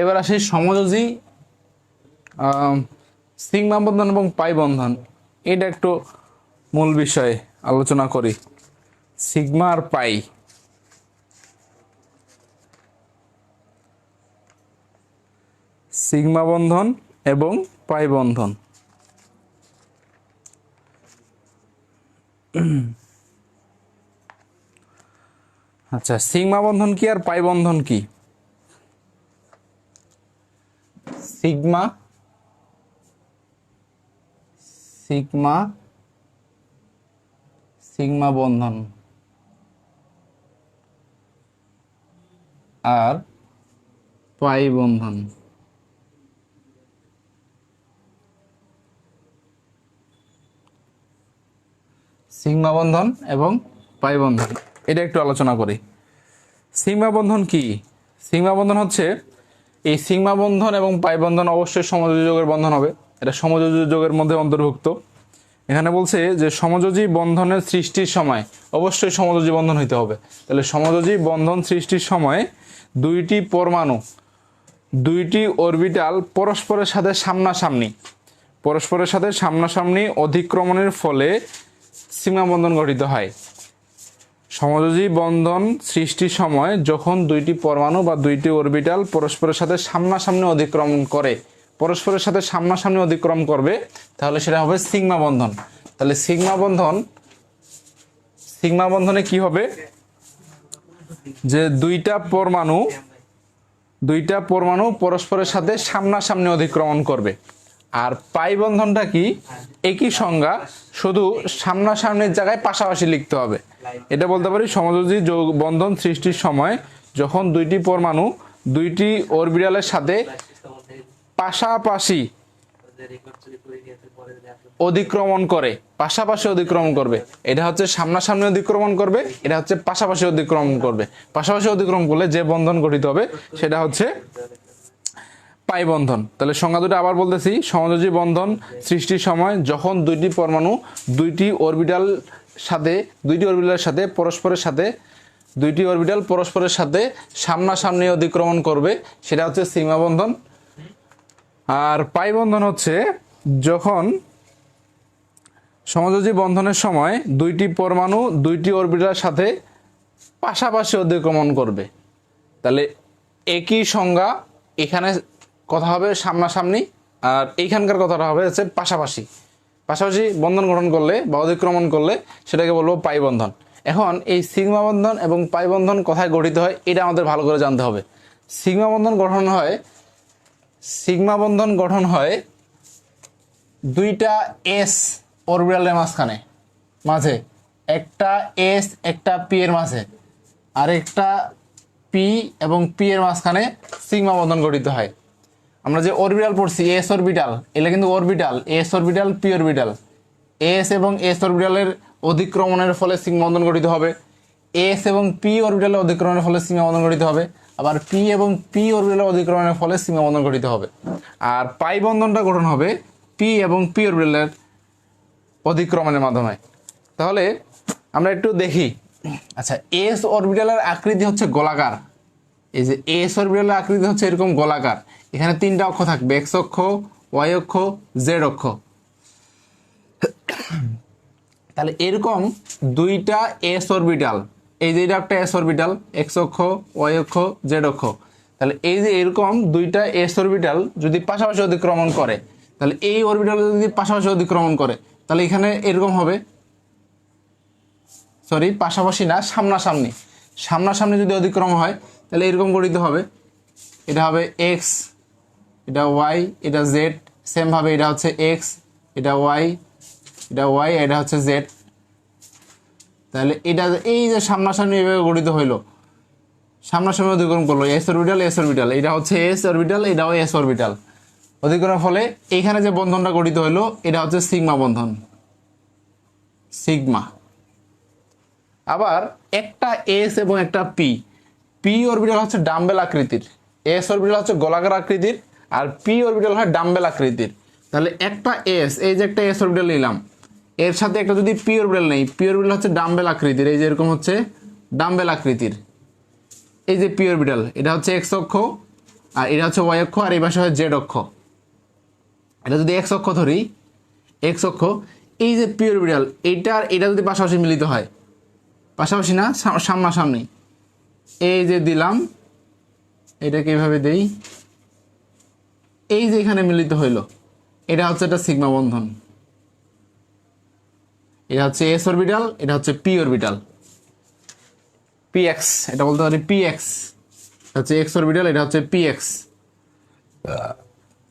এবার আসি সমযোজী সিগমা বন্ধন এবং পাই বন্ধন। এটা একটু মূল বিষয় আলোচনা করি। সিগমা আর পাই। সিগমা বন্ধন এবং পাই বন্ধন। আচ্ছা সিগমা বন্ধন কি আর পাই বন্ধন কি? সিগমা সিগমা সিগমা বন্ধন। আর পাই বন্ধন। সিগমা বন্ধন এবং পাই বন্ধন। এটা একটু আলোচনা করি। সিগমা বন্ধন কি? সিগমা বন্ধন হচ্ছে এই সিগমা বন্ধন এবং পাই বন্ধন অবশ্যই সমযোজী বন্ধন হবে। এটা সমযোজী যোগের মধ্যে অন্তর্ভুক্ত। এখানে বলছে যে সমযোজী বন্ধনের সৃষ্টির সময় অবশ্যই সমযোজী বন্ধন হইতে হবে। তাহলে সমযোজী বন্ধন সৃষ্টির সময় দুইটি পরমাণু, দুইটি অরবিটাল পরস্পরের সাথে সামনাসামনি, পরস্পরের সাথে সামনাসামনি অধিক্রমণের ফলে সীমা বন্ধন গঠিত হয়। সমযোজী বন্ধন সৃষ্টির সময় যখন দুইটি পরমাণু বা দুইটি অরবিটাল পরস্পরের সাথে সামনাসামনি অতিক্রমণ করে, পরস্পরের সাথে সামনাসামনি অধিক্রম করবে, তাহলে সেটা হবে সিগমা বন্ধন। তাহলে সিগমা বন্ধন, সিগমা বন্ধনে কি হবে? যে দুইটা পরমাণু দুইটা পরমাণু পরস্পরের সাথে সামনাসামনি অধিক্রমণ করবে। আর পাই বন্ধনটা কি? একই সংজ্ঞা, শুধু সামনাসামনির জায়গায় পাশাপাশি লিখতে হবে। এটা বলতে পারি সমযোজী যৌগ বন্ধন সৃষ্টির সময় যখন দুইটি পরমাণু দুইটি অরবিটালের সাথে পাশাপাশি অধিক্রমণ করে, পাশাপাশি অধিক্রমণ করবে। এটা হচ্ছে সামনাসামনি অধিক্রমণ করবে, এটা হচ্ছে পাশাপাশি অধিক্রমণ করবে। পাশাপাশি অতিক্রমণ করলে যে বন্ধন গঠিত হবে, সেটা হচ্ছে পাই বন্ধন তাহলে সংজ্ঞা দুটো আবার বলতেছি, সমযোজী বন্ধন সৃষ্টির সময় যখন দুইটি পরমাণু, দুইটি অরবিটাল সাথে, দুইটি অরবিটালের সাথে, পরস্পরের সাথে, দুইটি অরবিটাল পরস্পরের সাথে সামনাসামনি অতিক্রমণ করবে, সেটা হচ্ছে সীমা বন্ধন। আর পাই বন্ধন হচ্ছে যখন সমযোজী বন্ধনের সময় দুইটি পরমাণু, দুইটি অরবিটালের সাথে পাশাপাশি অতিক্রমণ করবে। তাহলে একই সংজ্ঞা এখানে কথা হবে সামনাসামনি। আর এইখানকার কথাটা হবে হচ্ছে পাশাপাশি। পাশাপাশি বন্ধন গঠন করলে বা অতিক্রমণ করলে সেটাকে বলব পাই বন্ধন। এখন এই সিগমা বন্ধন এবং পাই বন্ধন কোথায় গঠিত হয়, এটা আমাদের ভালো করে জানতে হবে। সিগমা বন্ধন গঠন হয়, সিগমা বন্ধন গঠন হয় দুইটা এস অরবিটালের মাঝখানে, মাঝে। একটা এস একটা পি এর মাঝে। আর একটা পি এবং পি এর মাঝখানে সিগমা বন্ধন গঠিত হয়। আমরা যে অরবিটাল পড়ছি এস অরবিটাল এগুলো কিন্তু orbital S orbital P orbital S এবং এস অরবিটালের অধিক্রমণের ফলে সিগমা বন্ধন গঠিত হবে। এস এবং পি অরবিটালের অধিক্রমণের ফলে সীমা গঠিত হবে। আবার পি এবং পি অরবিটালের অধিক্রমণের ফলে সীমা গঠিত হবে। আর পাই বন্ধনটা গঠন হবে পি এবং পি অরবিটালের অধিক্রমণের মাধ্যমে। তাহলে আমরা একটু দেখি। আচ্ছা এস অরবিটালের আকৃতি হচ্ছে গোলাকার। এই যে এস অরবিটালের আকৃতি হচ্ছে এরকম গোলাকার। এখানে তিনটা অক্ষ থাকবে এক্স অক্ষ ওয়াই অক্ষ জেড অক্ষ। তাহলে এরকম দুইটা এস অরবিটাল এই যে এটা একটা এস অরবিটাল এক্স অক্ষ ওয়াই অক্ষ জেড অক্ষ। তাহলে এই যে এরকম দুইটা এস অরবিটাল যদি পাশাপাশি অতিক্রমণ করে, তাহলে এই অরবিটাল যদি পাশাপাশি অতিক্রমণ করে, তাহলে এখানে এরকম হবে। সরি পাশাপাশি না, সামনাসামনি। সামনাসামনি যদি অতিক্রম হয় তাহলে এরকম গঠিত হবে। এটা হবে এক্স এটা ওয়াই এটা জেড সেমভাবে এটা হচ্ছে এক্স এটা ওয়াই এটা ওয়াই এটা হচ্ছে জেড তাহলে এটা এই যে সামনাসামনি এভাবে গঠিত হইল, সামনাসামনি অতিক্রম করল এস অরবিটাল এস অরবিটাল এটা হচ্ছে এস অরবিটাল এটাও এস অরবিটাল অতিক্রমের ফলে এইখানে যে বন্ধনটা গঠিত হইল, এটা হচ্ছে সিগমা বন্ধন। সিগমা। আবার একটা এস এবং একটা পি পি অরবিটাল হচ্ছে ডাম্বেল আকৃতির। এস অরবিটাল হচ্ছে গোলাকার আকৃতির আর পি অরবিটাল হয় ডাম্বেল আকৃতির। তাহলে একটা এস এই যে একটা এস অরবিটাল নিলাম, এর সাথে একটা যদি পি অরবিটাল নেই পি অরবিটাল হচ্ছে ডাম্বেল আকৃতির, এই যে এরকম হচ্ছে ডাম্বেল আকৃতির। এই যে পি অরবিটাল এটা হচ্ছে এক্স অক্ষ আর এটা হচ্ছে ওয়াই অক্ষ আর এই পাশে হয় জেড অক্ষ। এটা যদি এক্স অক্ষ ধরি এক্স অক্ষ, এই যে পি অরবিটাল আর এটা যদি পাশাপাশি মিলিত হয়, পাশাপাশি না সামনাসামনি। এই যে দিলাম, এটাকে এভাবে দেই। এই যে এখানে মিলিত হইল, এটা হচ্ছে একটা সিগমা বন্ধন। এটা হচ্ছে এস অরবিটাল এটা হচ্ছে পি অরবিটাল পি এক্স এটা বলতে পারি পি এক্স হচ্ছে এক্স অরবিটাল এটা হচ্ছে পি এক্স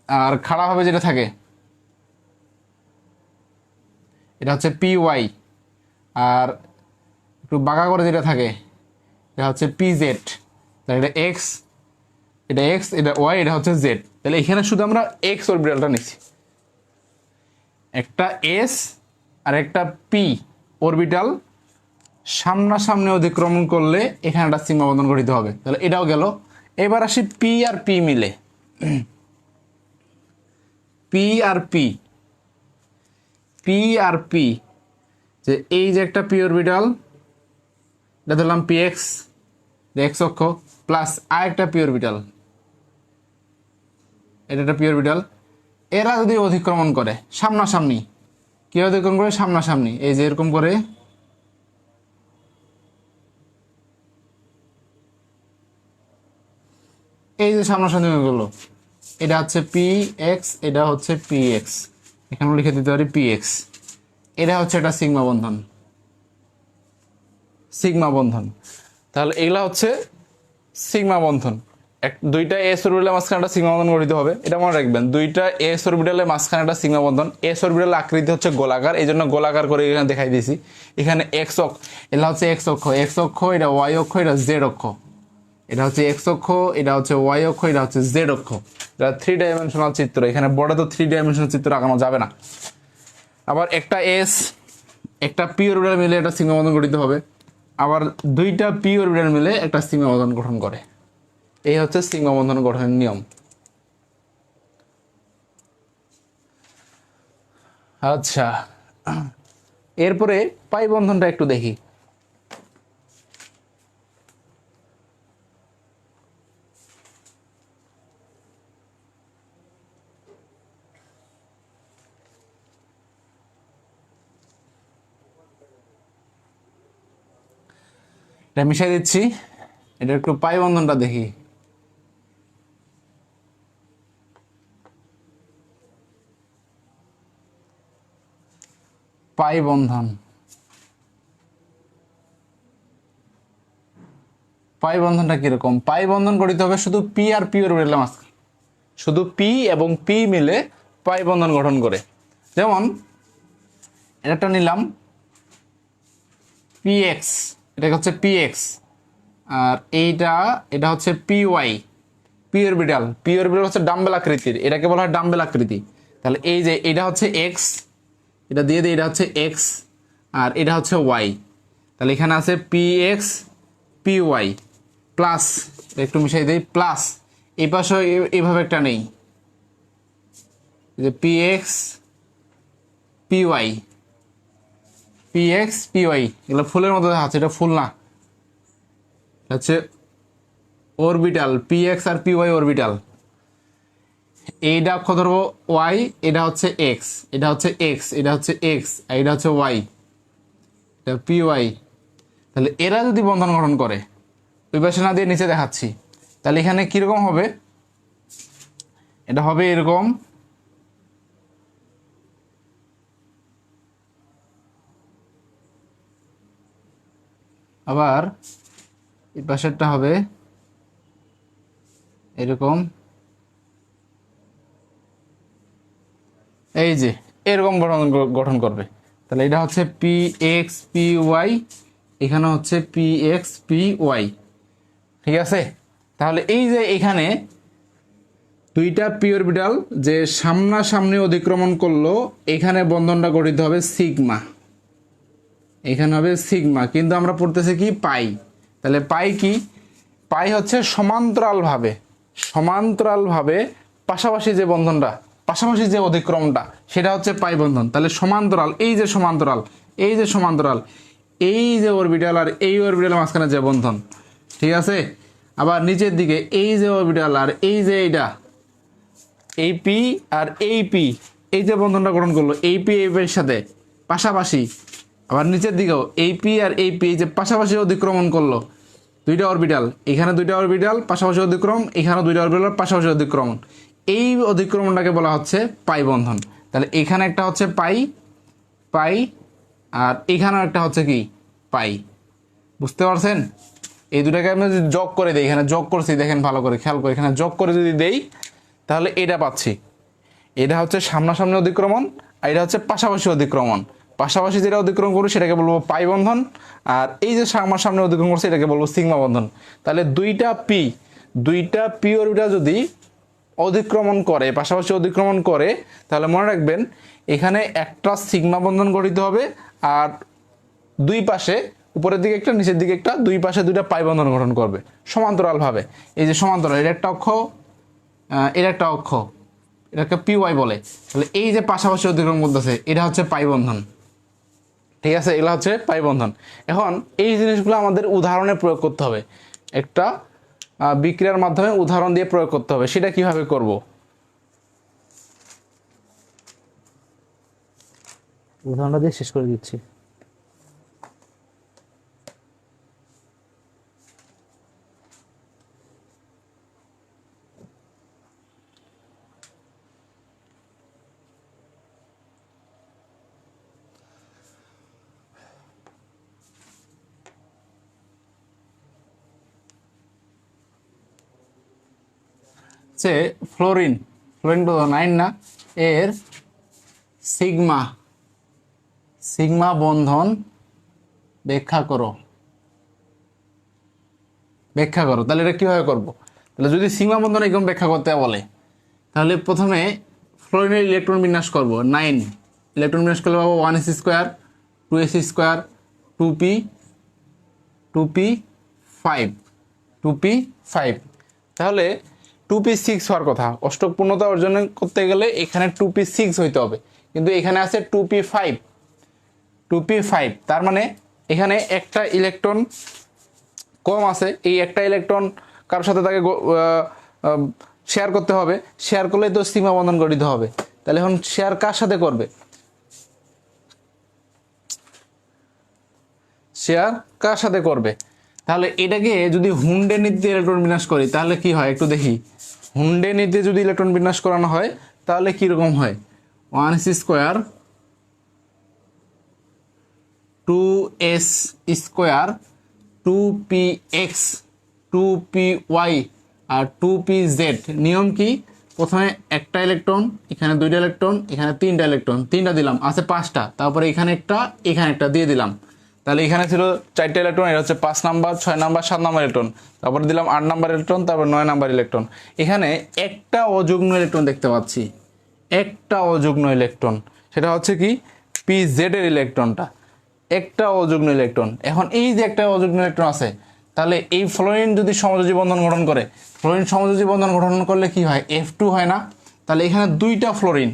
আর খাড়া হবে যেটা থাকে, এটা হচ্ছে পি ওয়াই আর একটু বাঁকা করে যেটা থাকে এটা হচ্ছে পি জেড তাহলে এটা এক্স এটা এক্স এটা ওয়াই এটা হচ্ছে জেড তাহলে এখানে শুধু আমরা এক্স অরবিটালটা নিচ্ছি। একটা এস আর একটা পি অরবিটাল সামনাসামনি অতিক্রমণ করলে এখানে একটা সীমাবন্ধন গঠিত হবে। তাহলে এটাও গেল। এবার আসি পি আর পি মিলে। পি আর পি পি আর পি যে এই যে একটা পি অরবিটাল এটা ধরলাম পি এক্স এক্স অক্ষ প্লাস আর একটা পি অরবিটাল এটা একটা পি অরবিটাল এরা যদি অতিক্রমণ করে, সামনাসামনি কি অতিক্রমণ করে? সামনাসামনি। এই যে এরকম করে, এই যে সামনাসামনি গুলো, এটা হচ্ছে পি এক্স এটা হচ্ছে পি এক্স এখানে লিখে দিতে পারি পি এক্স এটা হচ্ছে একটা সিগমা বন্ধন। সিগমা বন্ধন। তাহলে এগুলা হচ্ছে সিগমা বন্ধন। এক, দুইটা এস অরবিটালের মাঝখানে একটা সিগমা বন্ধন গঠিত হবে। এটা মনে রাখবেন, দুইটা এস অরবিটালের মাঝখানে একটা সিগমা বন্ধন। এস অরবিটালের আকৃতি হচ্ছে গোলাকার, এই জন্য গোলাকার করে এখানে দেখাই দিয়েছি। এখানে এক্স অক্ষ এটা হচ্ছে এক্স অক্ষ। এক্স অক্ষ, এটা ওয়াই অক্ষ, এটা জেড অক্ষ। এটা হচ্ছে এক্স অক্ষ, এটা হচ্ছে ওয়াই অক্ষ, এটা হচ্ছে জেড অক্ষ। এটা থ্রি ডাইমেনশনাল চিত্র, এখানে বড় তো থ্রি ডাইমেনশনাল চিত্র আঁকানো যাবে না। আবার একটা এস একটা পি অরবিটাল মিলে একটা সিগমা বন্ধন গঠিত হবে। আবার দুইটা পি অরবিটাল মিলে একটা সিগমা বন্ধন গঠন করে। এই হচ্ছে সিগমা বন্ধন গঠনের নিয়ম। আচ্ছা এরপরে পাই বন্ধনটা একটু দেখি। এটা মিশাই দিচ্ছি। এটা একটু পাই বন্ধনটা দেখি। পাই বন্ধন। পাই বন্ধনটা কীরকম? পাই বন্ধন গঠিত হবে শুধু পি আর পি মাঝখানে শুধু পি এবং পি মিলে পাই বন্ধন গঠন করে। যেমন এটা নিলাম পি এক্স এটা হচ্ছে পি এক্স আর এইটা, এটা হচ্ছে P Y P orbital P orbital হচ্ছে ডাম্বেল আকৃতির, এটাকে বলা হয় ডাম্বেল আকৃতি। তাহলে এই যে এটা হচ্ছে এক্স এটা দিয়ে দিই, এটা হচ্ছে এক্স আর এটা হচ্ছে ওয়াই তাহলে এখানে আছে P X P Y plus একটু মিশাই দিই প্লাস এই পাশে এইভাবে একটা নেই। যে P X P Y P X P Y এগুলো ফুলের মতো দেখাচ্ছে, এটা ফুল না। হচ্ছে অরবিটাল পি এক্স আর পি ওয়াই অরবিটাল এইটা অক্ষ ধরবো? ওয়াই এটা হচ্ছে এক্স এটা হচ্ছে এক্স এটা হচ্ছে এক্স আর এটা হচ্ছে ওয়াই এটা পি ওয়াই তাহলে এরা যদি বন্ধন গঠন করে, ওই পাশে না দিয়ে নিচে দেখাচ্ছি, তাহলে এখানে কীরকম হবে? এটা হবে এরকম আবার এই পাশেরটা হবে এরকম। এই যে, এরকম গঠন গঠন করবে। তাহলে এটা হচ্ছে পি এক্স পি ওয়াই এখানে হচ্ছে পি এক্স পি ওয়াই ঠিক আছে? তাহলে এই যে এখানে দুইটা পি অরবিটাল যে সামনাসামনি অধিক্রমণ করল, এখানে বন্ধনটা গঠিত হবে সিগমা। এখানে হবে সিগমা, কিন্তু আমরা পড়তেছি কি পাই। তাহলে পাই কি? পাই হচ্ছে সমান্তরালভাবে সমান্তরালভাবে পাশাপাশি যে বন্ধনটা, পাশাপাশি যে অতিক্রমটা, সেটা হচ্ছে পাই বন্ধন। তাহলে সমান্তরাল, এই যে সমান্তরাল, এই যে সমান্তরাল, এই যে অরবিটাল আর এই অরবিটালের মাঝখানে যে বন্ধন, ঠিক আছে? আবার নিচের দিকে, এই যে অরবিটাল আর এই যে এইটা, এই পি আর এই পি, এই যে বন্ধনটা গঠন করল, এই পি এই পির সাথে, পাশাপাশি আবার নিচের দিকেও এই পি আর এই পি যে পাশাপাশি অতিক্রমণ করল, দুইটা অরবিটাল এখানে দুইটা অরবিটাল পাশাপাশি অতিক্রম এখানে দুইটা অরবিটাল পাশাপাশি অতিক্রমণ। এই অতিক্রমণটাকে বলা হচ্ছে পাই বন্ধন। তাহলে এখানে একটা হচ্ছে পাই পাই, আর এখানেও একটা হচ্ছে কি? পাই। বুঝতে পারছেন? এই দুটাকে আমি যদি যোগ করে দিই, এখানে যোগ করছি, দেখেন ভালো করে খেয়াল করে, এখানে যোগ করে যদি দেই, তাহলে এটা পাচ্ছি। এটা হচ্ছে সামনাসামনি অতিক্রমণ, আর এটা হচ্ছে পাশাপাশি অতিক্রমণ। পাশাপাশি যেটা অতিক্রম করব সেটাকে বলব পাই বন্ধন, আর এই যে আমার সামনে অতিক্রম করছে এটাকে বলব সিগমা বন্ধন। তাহলে দুইটা পি দুইটা পি অরবিটাল যদি অতিক্রমণ করে, পাশাপাশি অতিক্রমণ করে, তাহলে মনে রাখবেন এখানে একটা সিগমা বন্ধন গঠিত হবে, আর দুই পাশে উপরের দিকে একটা, নিচের দিকে একটা, দুই পাশে দুইটা পাই বন্ধন গঠন করবে সমান্তরালভাবে। এই যে সমান্তরাল, এটা একটা অক্ষ এটা একটা অক্ষ, এটাকে পি ওয়াই বলে। তাহলে এই যে পাশাপাশি অতিক্রম করতেছে, এটা হচ্ছে পাই বন্ধন। ঠিক আছে, এগুলো হচ্ছে পাই বন্ধন এখন এই জিনিসগুলো আমাদের উদাহরণে প্রয়োগ করতে হবে। একটা বিক্রিয়ার মাধ্যমে উদাহরণ দিয়ে প্রয়োগ করতে হবে। সেটা কীভাবে করব? উদাহরণটা দিয়ে শেষ করে দিচ্ছি। যে ফ্লোরিন। ফ্লোরিন তো নাইন না, এর সিগমা। সিগমা বন্ধন ব্যাখ্যা করো। ব্যাখ্যা করো, তাহলে এটা কীভাবে করব? তাহলে যদি সিগমা বন্ধন এরকম ব্যাখ্যা করতে বলে, তাহলে প্রথমে ফ্লোরিনের ইলেকট্রন বিন্যাস করব, নাইন। ইলেকট্রন বিন্যাস করলে পাবো one S square, two S square, two P two P five, two P five. তাহলে টু পি সিক্স হওয়ার কথা। অষ্টক পূর্ণতা অর্জন করতে গেলে এখানে টু পি সিক্স হইতে হবে। কিন্তু এখানে আছে two P five two P five তার মানে এখানে একটা ইলেকট্রন কম আছে। এই একটা ইলেকট্রন কারোর সাথে তাকে শেয়ার করতে হবে। শেয়ার করলে তো সীমা বন্ধন গঠিত হবে। তাহলে এখন শেয়ার কার সাথে করবে? শেয়ার কার সাথে করবে? তাহলে এটাকে যদি হুন্ডে নীতিতে ইলেকট্রন বিন্যাস করি, তাহলে কি হয়? একটু দেখি। হুন্ডে নীতিতে যদি ইলেকট্রন বিন্যাস করানো হয়, তাহলে কীরকম হয়? One C square two S square two P X two P Y আর টু পি জেড নিয়ম কি? প্রথমে একটা ইলেকট্রন এখানে দুইটা ইলেকট্রন এখানে তিনটা ইলেকট্রন তিনটা দিলাম, আছে পাঁচটা। তারপরে এখানে একটা এখানে একটা, দিয়ে দিলাম। তাহলে এখানে ছিল চারটে ইলেকট্রন এটা হচ্ছে পাঁচ নাম্বার, ছয় নাম্বার, সাত নাম্বার ইলেকট্রন তারপরে দিলাম আট নাম্বার ইলেকট্রন তারপর নয় নাম্বার ইলেকট্রন এখানে একটা অযুগ্ম ইলেকট্রন দেখতে পাচ্ছি। একটা অযুগ্ম ইলেকট্রন সেটা হচ্ছে কি? পি জেড এর ইলেকট্রনটা একটা অযুগ্ম ইলেকট্রন এখন এই যে একটা অযুগ্ম ইলেকট্রন আছে, তাহলে এই ফ্লোরিন যদি সমযোজী বন্ধন গঠন করে, ফ্লোরিন সমযোজী বন্ধন গঠন করলে কি হয়? এফ টু হয় না। তাহলে এখানে দুইটা ফ্লোরিন,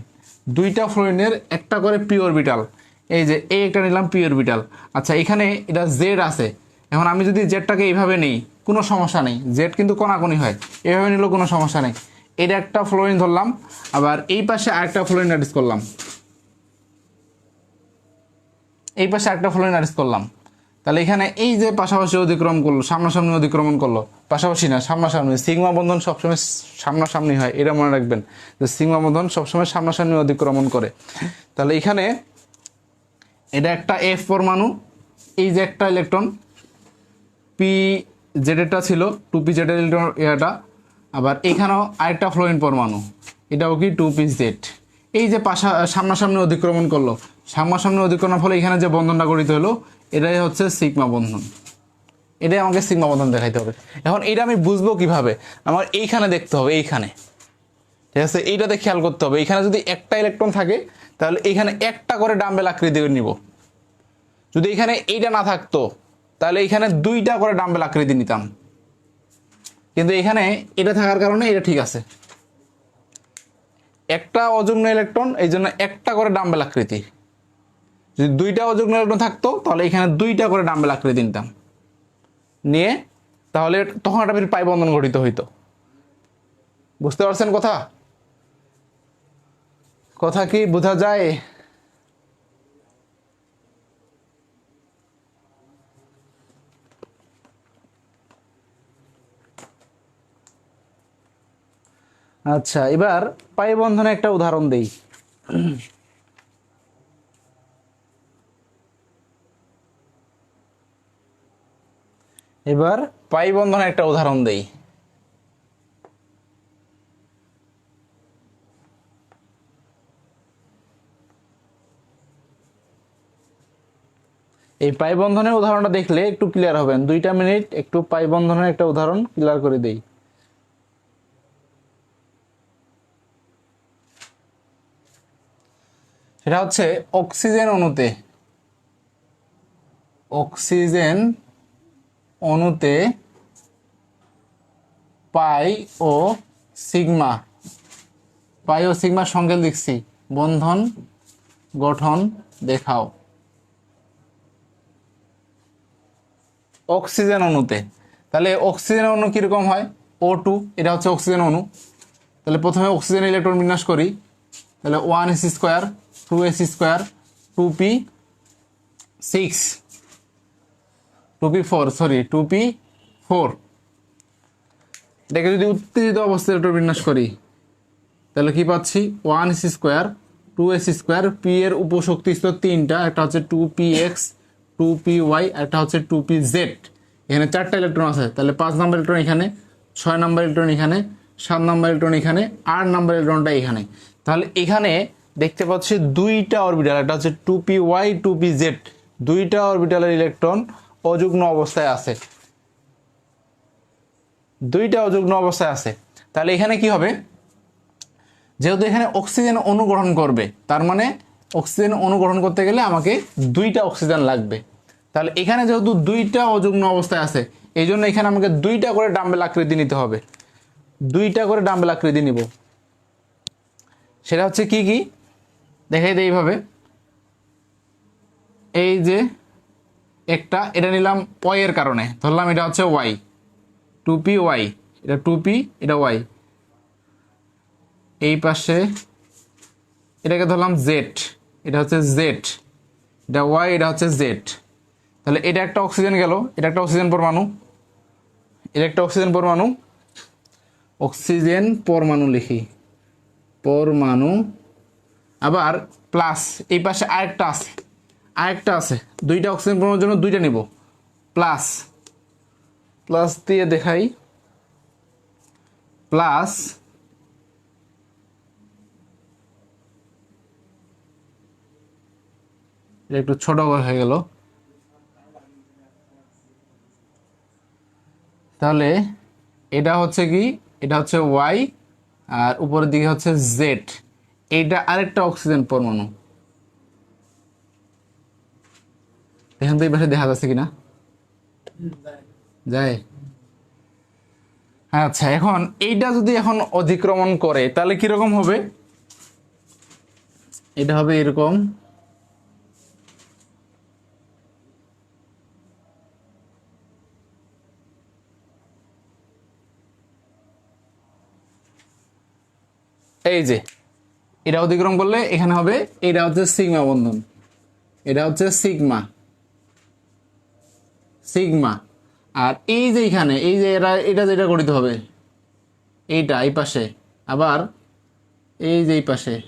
দুইটা ফ্লোরিনের একটা করে পি অরবিটাল এই যে এই একটা নিলাম পি অরবিটাল আচ্ছা এখানে এটা জেড আছে। এখন আমি যদি জেডটাকে এইভাবে নেই, কোনো সমস্যা নেই। জেড কিন্তু কোনাকুনি হয়। এভাবে নিলেও কোনো সমস্যা নেই। এটা একটা ফ্লোরিন ধরলাম, আবার এই পাশে আরেকটা ফ্লোরিন অ্যাডিস করলাম। এই পাশে একটা ফ্লোরিন অ্যাডিস করলাম। তাহলে এখানে এই যে পাশাপাশি অতিক্রম করল, সামনাসামনি অতিক্রমণ করল, পাশাপাশি না, সামনাসামনি। সিগমা বন্ধন সবসময় সামনাসামনি হয়, এটা মনে রাখবেন যে সিগমা বন্ধন সবসময় সামনাসামনি অতিক্রমণ করে। তাহলে এখানে এটা একটা এফ পরমাণু এই যে একটা ইলেকট্রন পি জেডেরটা ছিল টু পি জেডের ইলেকট্রন এটা আবার এখানেও আরেকটা ফ্লোরিন পরমাণু এটাও কি টু পি জেড এই যে পাশা, সামনাসামনি অতিক্রমণ করল, সামনাসামনি অতিক্রমণের ফলে এখানে যে বন্ধনটা গঠিত হলো, এটাই হচ্ছে সিগমা বন্ধন। এটাই আমাকে সিগমা বন্ধন দেখাইতে হবে। এখন এটা আমি বুঝব কীভাবে? আমার এইখানে দেখতে হবে, এইখানে। ঠিক আছে? এইটাতে খেয়াল করতে হবে। এখানে যদি একটা ইলেকট্রন থাকে তাহলে এখানে একটা করে ডাম্বেল আকৃতি নিব। যদি এখানে এইটা না থাকতো, তাহলে এখানে দুইটা করে ডাম্বেল আকৃতি নিতাম। কিন্তু এখানে এটা থাকার কারণে এটা ঠিক আছে। একটা অযুগ্ম ইলেকট্রন এই জন্য একটা করে ডাম্বেল আকৃতি। যদি দুইটা অযুগ্ম ইলেকট্রন থাকতো, তাহলে এখানে দুইটা করে ডাম্বেল আকৃতি নিতাম। নিয়ে তাহলে তখন একটা পাই বন্ধন গঠিত হইতো। বুঝতে পারছেন কথা? কথা কি বোঝা যায়? আচ্ছা এবার পাই বন্ধনে একটা উদাহরণ দেই। এবার পাই বন্ধনের একটা উদাহরণ দেই। এই পাই বন্ধনের উদাহরণটা দেখলে একটু ক্লিয়ার হবেন। দুইটা মিনিট একটু পাই বন্ধনের একটা উদাহরণ ক্লিয়ার করে দেই। সেটা হচ্ছে অক্সিজেন অণুতে। অক্সিজেন অণুতে পাই ও সিগমা। পাই ও সিগমা সঙ্গে লিখছি। বন্ধন গঠন দেখাও। অক্সিজেন অণুতে। তাহলে অক্সিজেন অণু কীরকম হয়? ও টু এটা হচ্ছে অক্সিজেন অণু। তাহলে প্রথমে অক্সিজেন ইলেকট্রন বিন্যাস করি। তাহলে one S square two S square two P six two P four sorry two P four এটাকে যদি উত্তেজিত অবস্থায় ইলেকট্রন বিন্যাস করি, তাহলে কি পাচ্ছি? One S square two S square P এর উপশক্তি স্তর তিনটা, একটা হচ্ছে two P X two P Y একটা হচ্ছে টু পি জেড। এখানে চারটা ইলেকট্রন আছে। তাহলে পাঁচ নাম্বার ইলেকট্রন এখানে, ছয় নাম্বার ইলেকট্রন এখানে, সাত নাম্বার ইলেকট্রন এখানে, আট নাম্বার ইলেকট্রনটা এখানে। তাহলে এখানে দেখতে পাচ্ছি দুইটা অরবিটাল একটা হচ্ছে two P Y, two P Z. দুইটা অরবিটালের ইলেকট্রন অযুগ্ম অবস্থায় আছে। দুইটা অযুগ্ম অবস্থায় আছে। তাহলে এখানে কি হবে? যেহেতু এখানে অক্সিজেন অনুগ্রহণ করবে, তার মানে অক্সিজেন অনুগ্রহণ করতে গেলে আমাকে দুইটা অক্সিজেন লাগবে। তাহলে এখানে যেহেতু দুইটা অযুগ্ম অবস্থায় আছে, এই জন্য এখানে আমাকে দুইটা করে ডাম্বেল আকৃতি নিতে হবে। দুইটা করে ডাম্বেল আকৃতি নিব। সেটা হচ্ছে কি কি? দেখাই দেয় এইভাবে। এই যে একটা, এটা নিলাম এর কারণে। ধরলাম এটা হচ্ছে ওয়াই টু পি ওয়াই এটা টু পি এটা ওয়াই এই পাশে এটাকে ধরলাম জেড এটা হচ্ছে জেড এটা ওয়াই এটা হচ্ছে জেড তাহলে এটা একটা অক্সিজেন গেল, এটা একটা অক্সিজেন পরমাণু, এটা একটা অক্সিজেন পরমাণু অক্সিজেন পরমাণু লিখি, পরমাণু, আবার প্লাস এই পাশে আরেকটা আছে আরেকটা আছে, দুইটা অক্সিজেন পরমাণুর জন্য দুইটা নিব প্লাস প্লাস দিয়ে দেখাই প্লাস একটু ছোট হয়ে গেল তাহলে এটা হচ্ছে কি? এটা হচ্ছে ওয়াই আর উপরের দিকে হচ্ছে জেড এইটা আরেকটা অক্সিজেন পরমাণু। এখান থেকে বেশি দেখা যাচ্ছে কিনা? যায়। আচ্ছা এখন এইটা যদি এখন অধিক্রমণ করে, তাহলে কীরকম হবে? এটা হবে এরকম। এই যে এটা অতিক্রম করলে এখানে হবে, এটা হচ্ছে সিগমা বন্ধন। এটা হচ্ছে সিগমা। সিগমা। আর এই যে এখানে, এই যে এটা এটা যেটা গঠিত হবে, এইটা, এই পাশে। আবার এই যে এই পাশে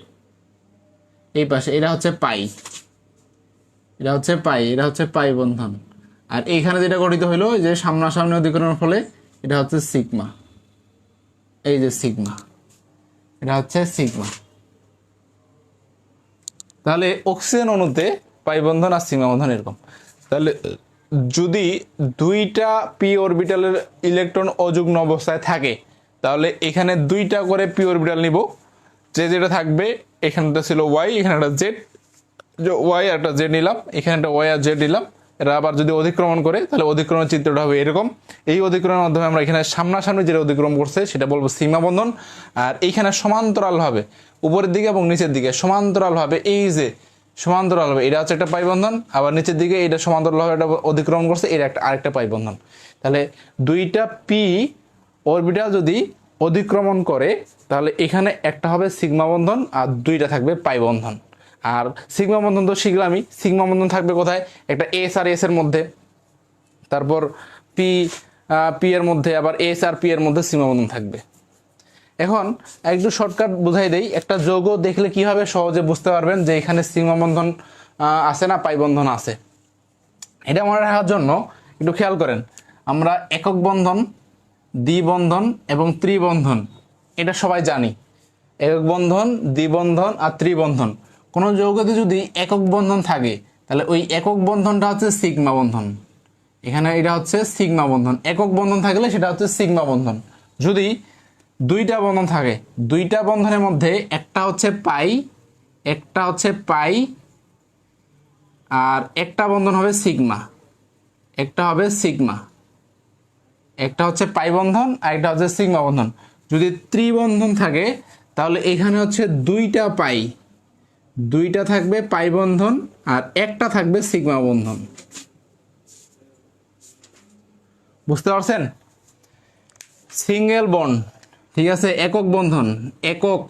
এই পাশে, এটা হচ্ছে পাই। এটা হচ্ছে পাই, এটা হচ্ছে পাই বন্ধন। আর এইখানে যেটা গঠিত হইল যে সামনাসামনি অধিকরণের ফলে, এটা হচ্ছে সিগমা। এই যে সিগমা। এটা হচ্ছে সিগমা। তাহলে অক্সিজেন অণুতে পাই বন্ধন আর সিগমা বন্ধন এরকম। তাহলে, যদি দুইটা পি অরবিটালের ইলেকট্রন অযুগ্ম অবস্থায় থাকে, তাহলে এখানে দুইটা করে পি অরবিটাল নিব। যে যেটা থাকবে, এখানটা ছিল ওয়াই এখানে একটা জেড ওয়াই আর একটা জেড নিলাম, এখানে একটা ওয়াই আর জেড নিলাম। এরা আবার যদি অধিক্রমণ করে, তাহলে অতিক্রমণ চিত্রটা হবে এরকম। এই অতিক্রমণের মাধ্যমে আমরা এখানে সামনাসামনি যেটা অধিক্রম করছে, সেটা বলব সীমা বন্ধন। আর এইখানে সমান্তরাল হবে, উপরের দিকে এবং নিচের দিকে। সমান্তরাল হবে এই যে, সমান্তরাল হবে, এটা হচ্ছে একটা পাইবন্ধন আবার নিচের দিকে এটা সমান্তরাল হবে, এটা অতিক্রম করছে, এটা একটা আরেকটা পাইবন্ধন তাহলে দুইটা পি অরবিটাল যদি অধিক্রমণ করে, তাহলে এখানে একটা হবে সিগমা বন্ধন আর দুইটা থাকবে পাই বন্ধন। আর সিগমা বন্ধন তো শিখলামই সিগমা বন্ধন থাকবে কোথায়? একটা এস আর এস এর মধ্যে। তারপর পি পি এর মধ্যে, আবার এস আর পি এর মধ্যে সিগমা বন্ধন থাকবে। এখন একটু শর্টকাট বুঝাই দেই। একটা যৌগ দেখলে কীভাবে সহজে বুঝতে পারবেন যে এখানে সিগমা বন্ধন আছে না, পাই বন্ধন আছে। এটা মনে রাখার জন্য একটু খেয়াল করেন। আমরা একক বন্ধন দ্বিবন্ধন এবং ত্রিবন্ধন, এটা সবাই জানি। একক বন্ধন দ্বিবন্ধন আর ত্রিবন্ধন। কোনো যৌগতে যদি একক বন্ধন থাকে, তাহলে ওই একক বন্ধনটা হচ্ছে সিগমা বন্ধন। এখানে এটা হচ্ছে সিগমা বন্ধন। একক বন্ধন থাকলে সেটা হচ্ছে সিগমা বন্ধন। যদি দুইটা বন্ধন থাকে, দুইটা বন্ধনের মধ্যে একটা হচ্ছে পাই, একটা হচ্ছে পাই, আর একটা বন্ধন হবে সিগমা। একটা হবে সিগমা। একটা হচ্ছে পাই বন্ধন, আর একটা হচ্ছে সিগমা বন্ধন। যদি ত্রিবন্ধন থাকে, তাহলে এখানে হচ্ছে দুইটা পাই। দুইটা থাকবে পাই বন্ধন আর একটা থাকবে সিগমা বন্ধন। বুঝতে পারছেন? সিঙ্গেল বন্ড, ঠিক আছে? একক বন্ধন, একক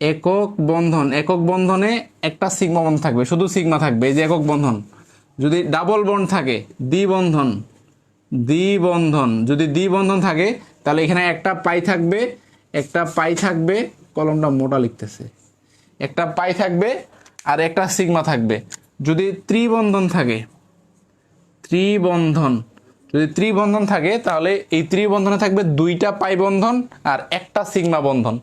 একক বন্ধন, একক বন্ধনে একটা সিগমা বন্ধন থাকবে, শুধু সিগমা থাকবে, এই যে একক বন্ধন। যদি ডাবল বন্ড থাকে দ্বিবন্ধন দ্বিবন্ধন যদি দ্বিবন্ধন থাকে, তাহলে এখানে একটা পাই থাকবে, একটা পাই থাকবে, কলমটা মোটা লিখতেছে। একটা পাই থাকবে আর একটা সিগমা থাকবে। যদি ত্রিবন্ধন থাকে, ত্রিবন্ধন, যদি ত্রিবন্ধন থাকে, তাহলে এই ত্রিবন্ধনে থাকবে দুইটা পাই বন্ধন আর একটা সিগমা বন্ধন।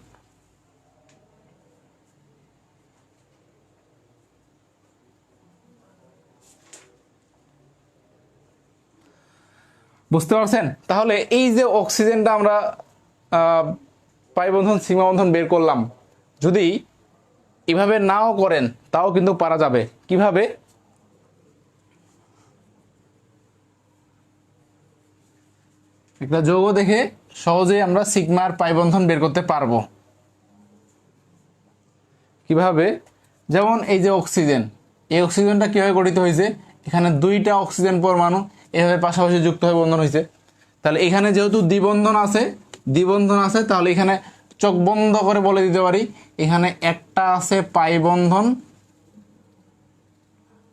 বুঝতে পারছেন? তাহলে এই যে অক্সিজেনটা আমরা পাই বন্ধন, সিগমা বের করলাম, যদি এভাবে নাও করেন, তাও কিন্তু পারা যাবে। কীভাবে? একটা যৌগ দেখে সহজেই আমরা সিগমার পাই বন্ধন বের করতে পারব। কীভাবে? যেমন এই যে অক্সিজেন, এই অক্সিজেনটা কীভাবে গঠিত হয়েছে? এখানে দুইটা অক্সিজেন পরমাণু এভাবে পাশাপাশি যুক্ত হয়ে বন্ধন হয়েছে। তাহলে এখানে যেহেতু দ্বিবন্ধন আছে দ্বিবন্ধন আছে, তাহলে এখানে চোখ বন্ধ করে বলে দিতে পারি। এখানে একটা আছে পাই বন্ধন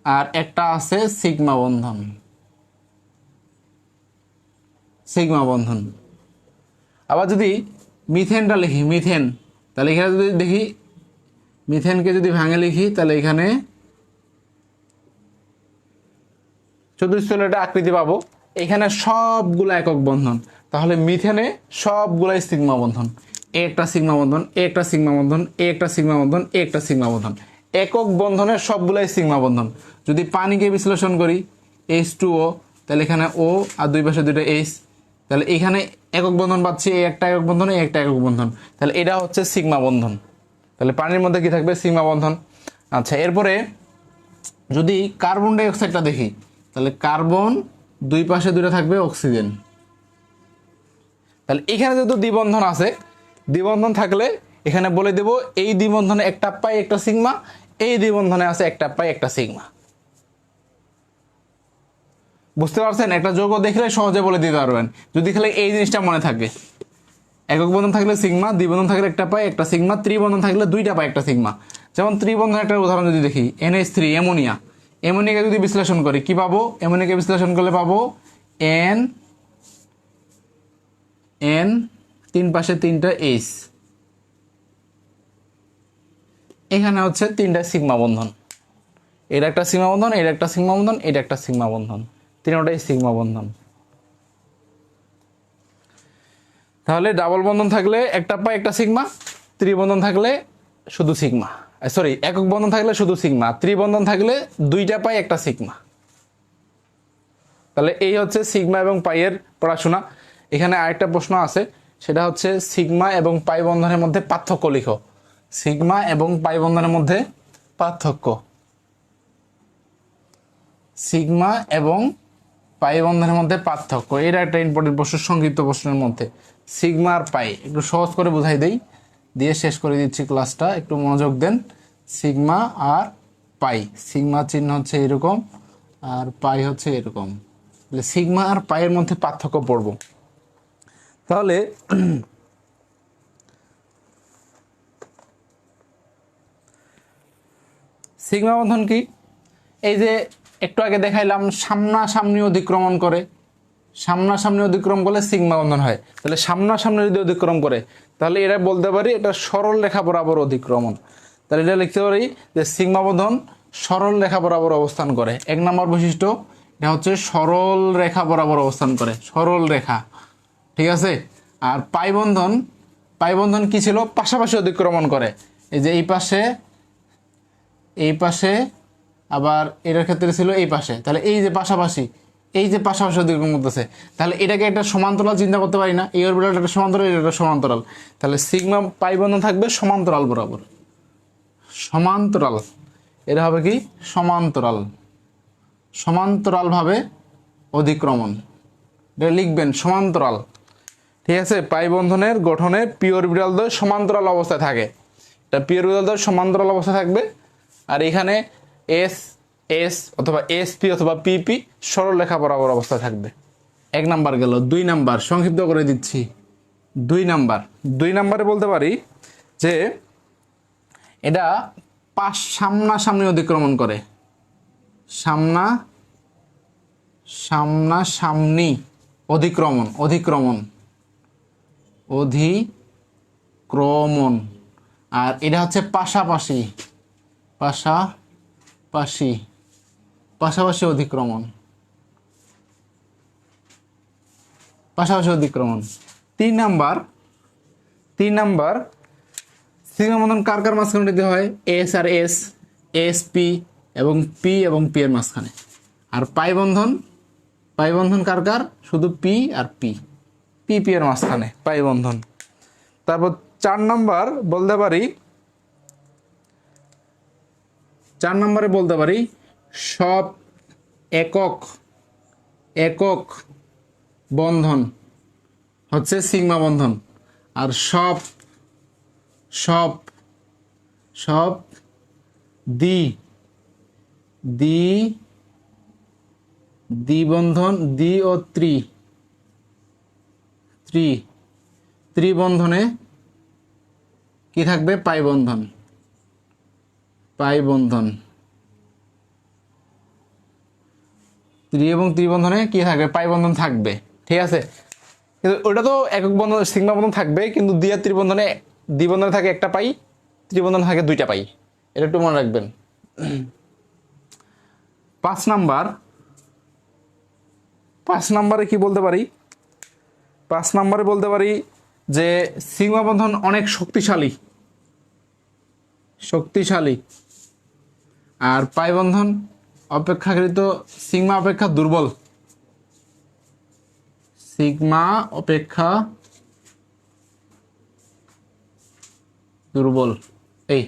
আর একটা আছে সিগমা বন্ধন। সিগমা বন্ধন। আবার যদি মিথেনটা লিখি, মিথেন, তাহলে এখানে যদি দেখি মিথেনকে যদি ভাঙে লিখি, তাহলে এখানে চতুর্থ একটা আকৃতি পাবো। এখানে সবগুলো একক বন্ধন, তাহলে মিথেনে সবগুলাই সিগমা বন্ধন। এ একটা সিগমা বন্ধন এ একটা সিগমা বন্ধন এ একটা সিগমা বন্ধন এ একটা সিগমা বন্ধন। একক বন্ধনের সবগুলাই সিগমা বন্ধন। যদি পানিকে বিশ্লেষণ করি এইচ টু ও তাহলে এখানে ও আর দুই পাশে দুইটা এইচ তাহলে এখানে একক বন্ধন পাচ্ছি, এই একটা একক বন্ধন একটা একক বন্ধন। তাহলে এটা হচ্ছে সিগমা বন্ধন। তাহলে পানির মধ্যে কি থাকবে? সিগমা বন্ধন। আচ্ছা এরপরে যদি কার্বন ডাই অক্সাইডটা দেখি, তাহলে কার্বন দুই পাশে দুটো থাকবে অক্সিজেন। তাহলে এখানে যেহেতু দ্বিবন্ধন আছে দ্বিবন্ধন থাকলে এখানে বলে দেব, এই দ্বিবন্ধনে একটা পাই, একটা সিগমা, এই দ্বিবন্ধনে আছে একটা পাই, একটা সিগমা। বুঝতে পারছেন? একটা যৌগ দেখলে সহজে বলে দিতে পারবেন। যদি খালি এই জিনিসটা মনে থাকে। একক বন্ধন থাকলে সিগমা, দ্বিবন্ধন থাকলে একটা পাই, একটা সিগমা, ত্রিবন্ধন থাকলে দুইটা পাই, একটা সিগমা। যেমন ত্রিবন্ধন একটা উদাহরণ যদি দেখি এনএইচ থ্রি অ্যামোনিয়া। অ্যামোনিয়াকে যদি বিশ্লেষণ করি, কি পাবো? অ্যামোনিয়াকে বিশ্লেষণ করলে পাবো এন এন তিন পাশে তিনটা এইচ এখানে হচ্ছে তিনটা সিগমা বন্ধন। এটা একটা সিগমা বন্ধন এটা একটা সিগমা বন্ধন এটা একটা সিগমা বন্ধন। তিনটাই সিগমা বন্ধন। তাহলে ডাবল বন্ধন থাকলে একটা পাই একটা সিগমা, ত্রিবন্ধন থাকলে শুধু সিগমা। সরি একক বন্ধন থাকলে শুধু সিগমা, ত্রিবন্ধন থাকলে দুইটা পাই একটা সিগমা। তাহলে এই হচ্ছে সিগমা এবং পাইয়ের পড়াশোনা। এখানে আরেকটা প্রশ্ন আছে সেটা হচ্ছে সিগমা এবং পাই বন্ধনের মধ্যে পার্থক্য লিখো। সিগমা এবং পাই বন্ধনের মধ্যে পার্থক্য। সিগমা এবং পাই বন্ধনের মধ্যে পার্থক্য। এটা একটা ইম্পর্টেন্ট প্রশ্ন, সংক্ষিপ্ত প্রশ্নের মধ্যে। সিগমা আর পাই, একটু সহজ করে বুঝাই দেই। দিয়ে শেষ করে দিচ্ছি ক্লাসটা, একটু মনোযোগ দেন। সিগমা আর পাই। সিগমা চিহ্ন হচ্ছে এরকম আর পাই হচ্ছে এরকম। সিগমা আর পায়ের মধ্যে পার্থক্য পড়ব। তাহলে সিগমা বন্ধন কি? এই যে একটু আগে দেখাইলাম, সামনাসামনি অতিক্রমণ করে। সামনাসামনি অতিক্রম করলে সিগমা বন্ধন হয়। তাহলে সামনাসামনি যদি অতিক্রম করে, তাহলে এটা বলতে পারি এটা সরল রেখা বরাবর অতিক্রমণ তাহলে এটা লিখতে পারি যে সিগমা বন্ধন সরল রেখা বরাবর অবস্থান করে। এক নম্বর বৈশিষ্ট্য, এটা হচ্ছে সরল রেখা বরাবর অবস্থান করে। সরল রেখা। ঠিক আছে? আর পাই বন্ধন পাই বন্ধন কি ছিল? পাশাপাশি অতিক্রমণ করে। এই যে এই পাশে এই পাশে, আবার এটার ক্ষেত্রে ছিল এই পাশে। তাহলে এই যে পাশাপাশি, এই যে পাশাপাশি অতিক্রম করতেছে, তাহলে এটাকে একটা সমান্তরাল চিন্তা করতে পারি না। এই অরবিটালটা একটা সমান্তরাল, এটা সমান্তরাল। তাহলে সিগমা পাই বন্ধন থাকবে সমান্তরাল বরাবর। সমান্তরাল। এটা হবে কি? সমান্তরাল। সমান্তরালভাবে অধিক্রমণ। এটা লিখবেন সমান্তরাল। ঠিক আছে, পাই বন্ধনের গঠনে পিওর বিড়াল দ্বয় সমান্তরাল অবস্থায় থাকে। এটা পিওর বিড়াল দ্বয় সমান্তরাল অবস্থায় থাকবে, আর এখানে এস এস অথবা এস পি অথবা পিপি সরল রেখা বরাবর অবস্থায় থাকবে। এক নাম্বার গেল, দুই নাম্বার, সংক্ষিপ্ত করে দিচ্ছি। দুই নাম্বার, দুই নাম্বারে বলতে পারি যে এটা পাশ সামনাসামনি অতিক্রমণ করে। সামনা সামনাসামনি অধিক্রমণ অধিক্রমণ অধিক্রমণ। আর এটা হচ্ছে পাশাপাশি। পাশাপাশি পাশাপাশি অধিক্রমণ। পাশাপাশি অধিক্রমণ। তিন নাম্বার। তিন নাম্বার। সিগমা বন্ধন কার কার মাঝখানে দিতে হয়? এস আর এস এস পি এবং পি এবং পি এর মাঝখানে। আর পাই বন্ধন? পাই বন্ধন কার কার? শুধু পি আর পি পি পি এর মাঝখানে পাই বন্ধন। তারপর চার নম্বর বলতে পারি, চার নম্বরে বলতে পারি, সব একক একক বন্ধন হচ্ছে সিগমা বন্ধন। আর সব সব সব দ্বি দ্বি দ্বিবন্ধন দ্বি ও ত্রি। ত্রি, ত্রিবন্ধনে কি থাকবে? পাই বন্ধন পাই বন্ধন ত্রি এবং ত্রিবন্ধনে কি থাকবে? পাই বন্ধন থাকবে। ঠিক আছে? কিন্তু ওটা তো একক বন্ধন, সিগমা বন্ধন থাকবে, কিন্তু দিয়া ত্রিবন্ধনে, দ্বিবন্ধনে থাকে একটা পাই, ত্রিবন্ধনে থাকে দুইটা পাই। এটা একটু মনে রাখবেন। পাঁচ নাম্বার। পাঁচ নাম্বারে কি বলতে পারি? পাঁচ নাম্বারে বলতে পারি যে সিগমা বন্ধন অনেক শক্তিশালী। শক্তিশালী। আর পাই বন্ধন অপেক্ষাকৃত সিগমা অপেক্ষা দুর্বল। সিগমা অপেক্ষা দুর্বল। এই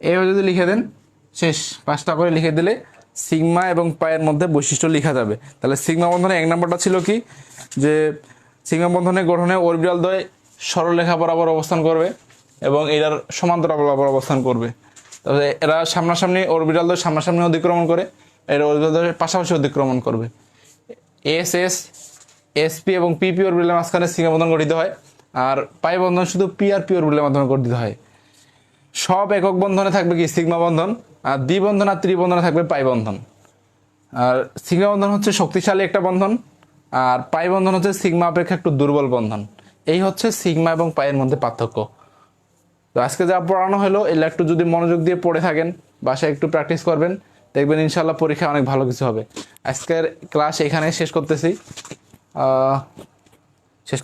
এইভাবে যদি লিখে দেন, শেষ, পাঁচটা করে লিখে দিলে সিগমা এবং পায়ের মধ্যে বৈশিষ্ট্য লেখা যাবে। তাহলে সিগমা বন্ধনে এক নম্বরটা ছিল কি? যে সিগমা বন্ধনের গঠনে অরবিটাল দ্বয় সরলরেখা বরাবর অবস্থান করবে এবং এটার সমান্তরাল বরাবর অবস্থান করবে। তবে এরা সামনাসামনি অরবিটাল দ্বয় সামনাসামনি অতিক্রমণ করে, এরা অরবিটাল পাশাপাশি অতিক্রমণ করবে। এস এস এসপি এবং পিপি অরবিটালের মাঝখানে সিগমা বন্ধন গঠিত হয়, আর পাই বন্ধন শুধু পি আর পি অরবিটালের মাধ্যমে গঠিত হয়। সব একক বন্ধনে থাকবে কি? সিগমা বন্ধন, আর দ্বিবন্ধন আর ত্রিবন্ধনে থাকবে পাই বন্ধন। আর সিগমা বন্ধন হচ্ছে শক্তিশালী একটা বন্ধন আর পাই বন্ধন হচ্ছে সিগমা অপেক্ষা একটু দুর্বল বন্ধন। এই হচ্ছে সিগমা এবং পায়ের মধ্যে পার্থক্য। তো আজকে যা পড়ানো হলো এগুলো একটু যদি মনোযোগ দিয়ে পড়ে থাকেন, বাসায় একটু প্র্যাকটিস করবেন, দেখবেন ইনশাল্লাহ পরীক্ষা অনেক ভালো কিছু হবে। আজকের ক্লাস এখানে শেষ করতেছি। শেষ